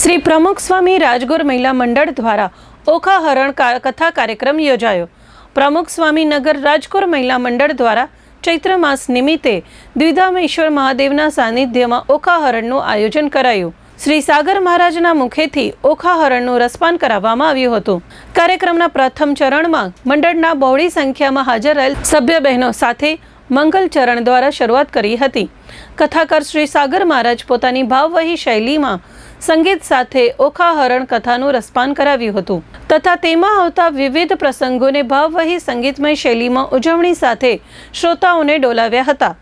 શ્રી પ્રમુખ સ્વામી રાજગોર મહિલા મંડળ દ્વારા ઓખા હરણ કથા કાર્યક્રમ યોજાયો. પ્રમુખ સ્વામી નગર રાજગુર મહિલા મંડળ દ્વારા ચૈત્ર માસ નિમિત્તે દ્વિધામેશ્વર મહાદેવના સાનિધ્યમાં ઓખા હરણનું આયોજન કરાયું. શ્રી સાગર મહારાજના મુખેથી ઓખા હરણનું રસપાન કરાવવામાં આવ્યું હતું. કાર્યક્રમના પ્રથમ ચરણમાં મંડળના બહોળી સંખ્યામાં હાજર રહેલ સભ્ય બહેનો સાથે મંગલ ચરણ દ્વારા શરૂઆત કરી હતી. કથાકાર શ્રી સાગર મહારાજ પોતાની ભાવવહી શૈલીમાં સંગીત સાથે ઓખા હરણ કથાનું રસપાન કરાવ્યું હતું. તથા તેમાં આવતા વિવિધ પ્રસંગોને ભાવવહી સંગીતમય શૈલીમાં ઉજવણી સાથે શ્રોતાઓને ડોલાવ્યા હતા.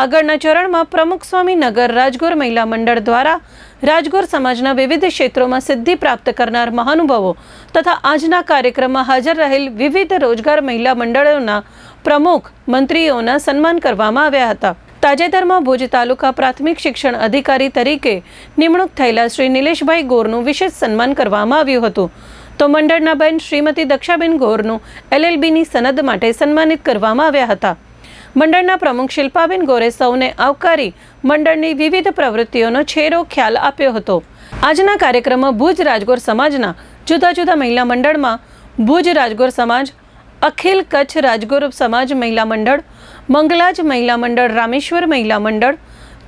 આગળના ચરણમાં પ્રમુખ સ્વામી નગર રાજગોર મહિલા મંડળ દ્વારા રાજગોર સમાજના વિવિધ ક્ષેત્રોમાં સિદ્ધિ પ્રાપ્ત કરનાર મહાનુભાવો તથા આજના કાર્યક્રમમાં હાજર રહેલ વિવિધ રોજગાર મહિલા મંડળોના પ્રમુખ મંત્રીઓના સન્માન કરવામાં આવ્યા હતા. તાજેતરમાં ભુજ તાલુકા પ્રાથમિક શિક્ષણ અધિકારી તરીકે નિમણૂક થયેલા શ્રી નિલેશભાઈ ગોરનું વિશેષ સન્માન કરવામાં આવ્યું હતું. તો મંડળના બેન શ્રીમતી દક્ષાબેન ગોરનું એલએલબીની સનદ માટે સન્માનિત કરવામાં આવ્યા હતા. મંડળના પ્રમુખ શિલ્પાબેન ગોરે સૌને આવકારી મંડળની વિવિધ પ્રવૃત્તિઓનો છેરો ખ્યાલ આપ્યો હતો. આજના કાર્યક્રમમાં ભુજ રાજગોર સમાજના જુદા જુદા મહિલા મંડળમાં ભુજ રાજગોર સમાજ, અખિલ કચ્છ રાજગોર સમાજ મહિલા મંડળ, મંગલાજ મહિલા મંડળ, રામેશ્વર મહિલા મંડળ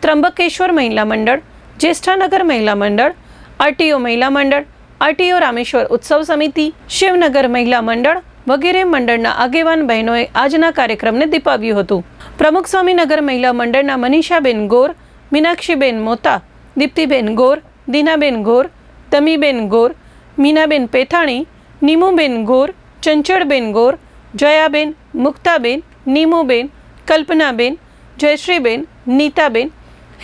ત્રંબકેશ્વર મહિલા મંડળ, જ્યેષ્ઠાનગર મહિલા મંડળ, આરટીઓ મહિલા મંડળ, આરટીઓ રામેશ્વર ઉત્સવ સમિતિ, શિવનગર મહિલા મંડળ વગેરે મંડળના આગેવાન બહેનોએ આજના કાર્યક્રમને દીપાવ્યું હતું. પ્રમુખ સ્વામીનગર મહિલા મંડળના મનીષાબેન ગોર, મીનાક્ષીબેન મોતા, દીપ્તિબેન ગોર, દીનાબેન ગોર, તમીબેન ગોર, મીનાબેન પેથાણી, નીમુબેન ગોર, ચંચળબેન ગોર, જયાબેન, મુક્તાબેન, નીમુબેન, કલ્પનાબેન, જયશ્રીબેન, નીતાબેન,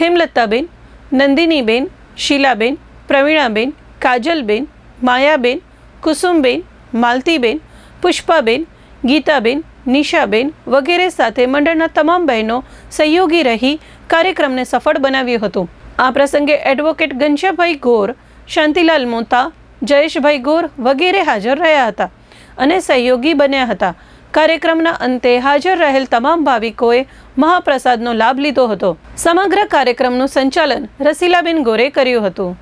હેમલતાબેન, નંદિનીબેન, શીલાબેન, પ્રવીણાબેન, કાજલબેન, માયાબેન, કુસુમબેન, માલતીબેન પુષ્પાબેન, ગીતાબેન, નિશાબેન વગેરે સાથે મંડળના તમામ બહેનો સહયોગી રહી કાર્યક્રમને સફળ બનાવ્યો હતો. આ પ્રસંગે એડવોકેટ ઘનશ્યાભાઈ ગોર, શાંતિલાલ મોતા, જયેશભાઈ ગોર વગેરે હાજર રહ્યા હતા અને સહયોગી બન્યા હતા. કાર્યક્રમના અંતે હાજર રહેલ તમામ ભાવિકોએ મહાપ્રસાદનો લાભ લીધો હતો. સમગ્ર કાર્યક્રમનું સંચાલન રસીલાબેન ગોરે કર્યું હતું.